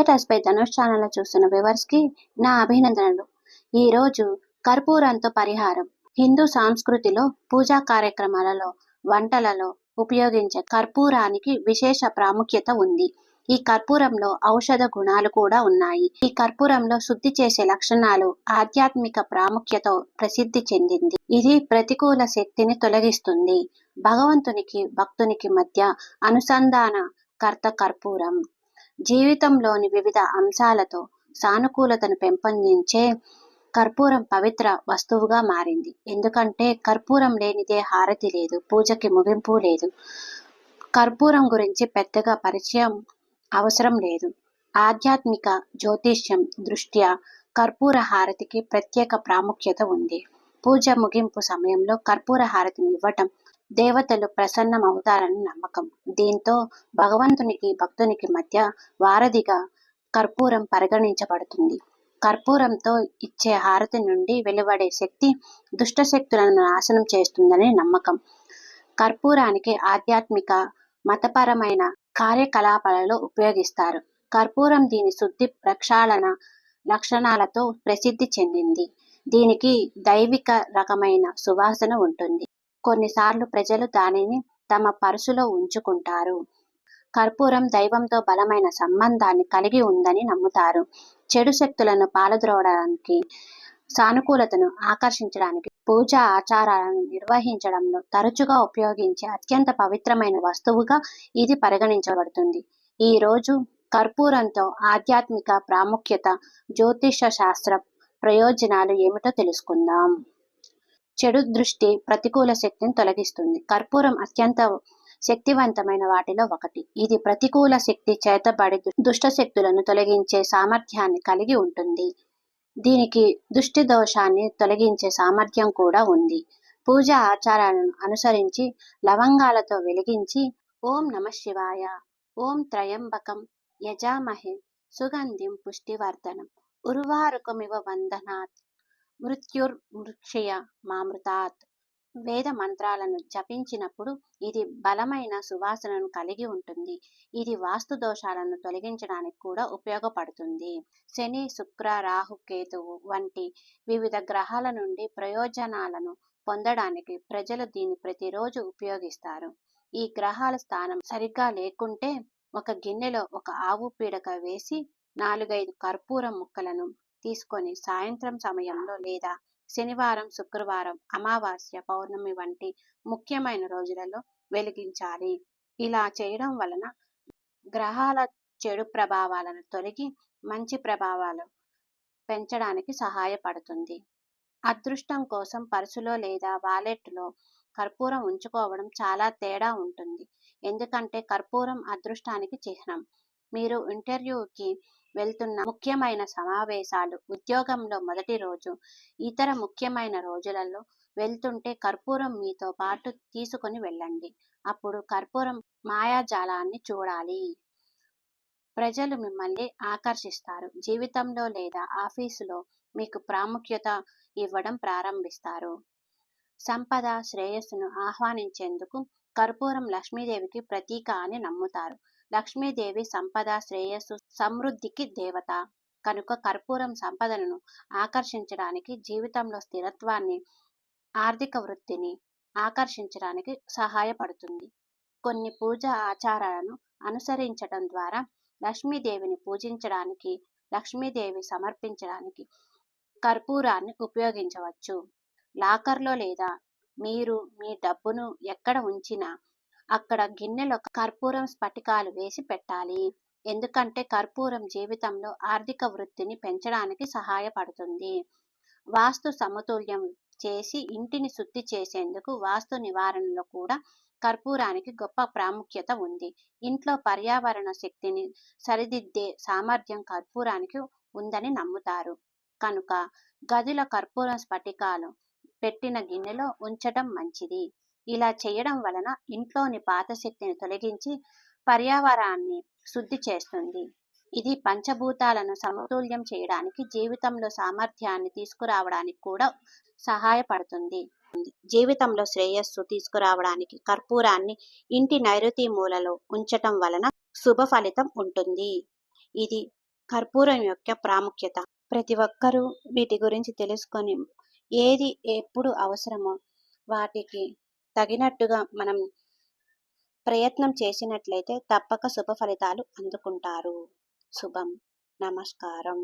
Creators పై Dhanush channel చూస్తున్న వ్యూవర్స్కి నా అభినందనలు. ఈ రోజు కర్పూరంతో పరిహారం. హిందూ సంస్కృతిలో పూజా కార్యక్రమాలలో వంటలలో ఉపయోగించే కర్పూరానికి విశేష ప్రాముఖ్యత ఉంది. ఈ కర్పూరంలో ఔషధ గుణాలు కూడా ఉన్నాయి. ఈ కర్పూరంలో శుద్ధి చేసే లక్షణాలు ఆధ్యాత్మిక ప్రాముఖ్యత ప్రసిద్ధి చెందింది. ఇది ప్రతికూల శక్తిని తొలగిస్తుంది. భగవంతునికి భక్తునికి మధ్య అనుసంధాన కర్త కర్పూరం. జీవితంలోని వివిధ అంశాలతో సానుకూలతను పెంపొందించే కర్పూరం పవిత్ర వస్తువుగా మారింది. ఎందుకంటే కర్పూరం లేనిదే హారతి లేదు పూజకి ముగింపు లేదు. కర్పూరం గురించి పెద్దగా పరిచయం అవసరం లేదు. ఆధ్యాత్మిక జ్యోతిష్యం దృష్ట్యా కర్పూర హారతికి ప్రత్యేక ప్రాముఖ్యత ఉంది. పూజ ముగింపు సమయంలో కర్పూర హారతిని ఇవ్వటం దేవతలు ప్రసన్నమవుతారని నమ్మకం. దీంతో భగవంతునికి భక్తునికి మధ్య వారధిగా కర్పూరం పరిగణించబడుతుంది. కర్పూరంతో ఇచ్చే హారతి నుండి వెలువడే శక్తి దుష్ట శక్తులను నాశనం చేస్తుందని నమ్మకం. కర్పూరానికి ఆధ్యాత్మిక మతపరమైన కార్యకలాపాలలో ఉపయోగిస్తారు. కర్పూరం దీని శుద్ధి ప్రక్షాళన లక్షణాలతో ప్రసిద్ధి చెందింది. దీనికి దైవిక రకమైన సువాసన ఉంటుంది. కొన్నిసార్లు ప్రజలు దానిని తమ పరుసులో ఉంచుకుంటారు. కర్పూరం దైవంతో బలమైన సంబంధాన్ని కలిగి ఉందని నమ్ముతారు. చెడు శక్తులను పాలద్రోవడానికి సానుకూలతను ఆకర్షించడానికి పూజా ఆచారాలను నిర్వహించడంలో తరచుగా ఉపయోగించే అత్యంత పవిత్రమైన వస్తువుగా ఇది పరిగణించబడుతుంది. ఈ రోజు కర్పూరంతో ఆధ్యాత్మిక ప్రాముఖ్యత జ్యోతిష శాస్త్ర ప్రయోజనాలు ఏమిటో తెలుసుకుందాం. చెడు దృష్టి ప్రతికూల శక్తిని తొలగిస్తుంది. కర్పూరం అత్యంత శక్తివంతమైన వాటిలో ఒకటి. ఇది ప్రతికూల శక్తి చేతబడి దుష్ట శక్తులను తొలగించే సామర్థ్యాన్ని కలిగి ఉంటుంది. దీనికి దృష్టి దోషాన్ని తొలగించే సామర్థ్యం కూడా ఉంది. పూజ ఆచారాలను అనుసరించి లవంగాలతో వెలిగించి ఓం నమ శివాయ ఓం త్రయంబకం యజామహే సుగంధిం పుష్టివర్ధనం. ఉర్వారుకమివ వందనాత్. మృత్యుర్మృక్షయ మామృతాత్ వేద మంత్రాలను జపించినప్పుడు ఇది బలమైన సువాసనను కలిగి ఉంటుంది. ఇది వాస్తు దోషాలను తొలగించడానికి కూడా ఉపయోగపడుతుంది. శని శుక్ర రాహు కేతువు వంటి వివిధ గ్రహాల నుండి ప్రయోజనాలను పొందడానికి ప్రజలు దీన్ని ప్రతిరోజు ఉపయోగిస్తారు. ఈ గ్రహాల స్థానం సరిగ్గా లేకుంటే ఒక గిన్నెలో ఒక ఆవు పీడక వేసి నాలుగైదు కర్పూరం ముక్కలను తీసుకొని సాయంత్రం సమయంలో లేదా శనివారం శుక్రవారం అమావాస్య పౌర్ణమి వంటి ముఖ్యమైన రోజులలో వెలిగించాలి. ఇలా చేయడం వలన గ్రహాల చెడు ప్రభావాలను తొలగి మంచి ప్రభావాలు పెంచడానికి సహాయపడుతుంది. అదృష్టం కోసం పర్సులో లేదా వాలెట్లో కర్పూరం ఉంచుకోవడం చాలా తేడా ఉంటుంది. ఎందుకంటే కర్పూరం అదృష్టానికి చిహ్నం. మీరు ఇంటర్వ్యూకి వెళ్తున్న ముఖ్యమైన సమావేశాలు ఉద్యోగంలో మొదటి రోజు ఇతర ముఖ్యమైన రోజులలో వెళ్తుంటే కర్పూరం మీతో పాటు తీసుకొని వెళ్ళండి. అప్పుడు కర్పూరం మాయాజాలాన్ని చూడాలి. ప్రజలు మిమ్మల్ని ఆకర్షిస్తారు. జీవితంలో లేదా ఆఫీసులో మీకు ప్రాముఖ్యత ఇవ్వడం ప్రారంభిస్తారు. సంపద శ్రేయస్సును ఆహ్వానించేందుకు కర్పూరం లక్ష్మీదేవికి ప్రతీక అని నమ్ముతారు. లక్ష్మీదేవి సంపద శ్రేయస్సు సమృద్ధికి దేవత. కనుక కర్పూరం సంపదలను ఆకర్షించడానికి జీవితంలో స్థిరత్వాన్ని ఆర్థిక వృత్తిని ఆకర్షించడానికి సహాయపడుతుంది. కొన్ని పూజ ఆచారాలను అనుసరించడం ద్వారా లక్ష్మీదేవిని పూజించడానికి లక్ష్మీదేవి సమర్పించడానికి కర్పూరాన్ని ఉపయోగించవచ్చు. లాకర్లో లేదా మీరు మీ డబ్బును ఎక్కడ ఉంచినా అక్కడ గిన్నెలో కర్పూరం స్ఫటికాలు వేసి పెట్టాలి. ఎందుకంటే కర్పూరం జీవితంలో ఆర్థిక వృద్ధిని పెంచడానికి సహాయపడుతుంది. వాస్తు సమతుల్యం చేసి ఇంటిని శుద్ధి చేసేందుకు వాస్తు నివారణలో కూడా కర్పూరానికి గొప్ప ప్రాముఖ్యత ఉంది. ఇంట్లో పర్యావరణ శక్తిని సరిదిద్దే సామర్థ్యం కర్పూరానికి ఉందని నమ్ముతారు. కనుక గదిలో కర్పూరం స్ఫటికాలు పెట్టిన గిన్నెలో ఉంచడం మంచిది. ఇలా చేయడం వలన ఇంట్లోని పాత శక్తిని తొలగించి పర్యావరణాన్ని శుద్ధి చేస్తుంది. ఇది పంచభూతాలను సమతుల్యం చేయడానికి జీవితంలో సామర్థ్యాన్ని తీసుకురావడానికి కూడా సహాయపడుతుంది. జీవితంలో శ్రేయస్సు తీసుకురావడానికి కర్పూరాన్ని ఇంటి నైరుతి మూలలో ఉంచటం వలన శుభ ఫలితం ఉంటుంది. ఇది కర్పూరం యొక్క ప్రాముఖ్యత. ప్రతి ఒక్కరూ వీటి గురించి తెలుసుకొని ఏది ఎప్పుడు అవసరమో వాటికి తగినట్టుగా మనం ప్రయత్నం చేసినట్లయితే తప్పక శుభ ఫలితాలు అందుకుంటారు. శుభం. నమస్కారం.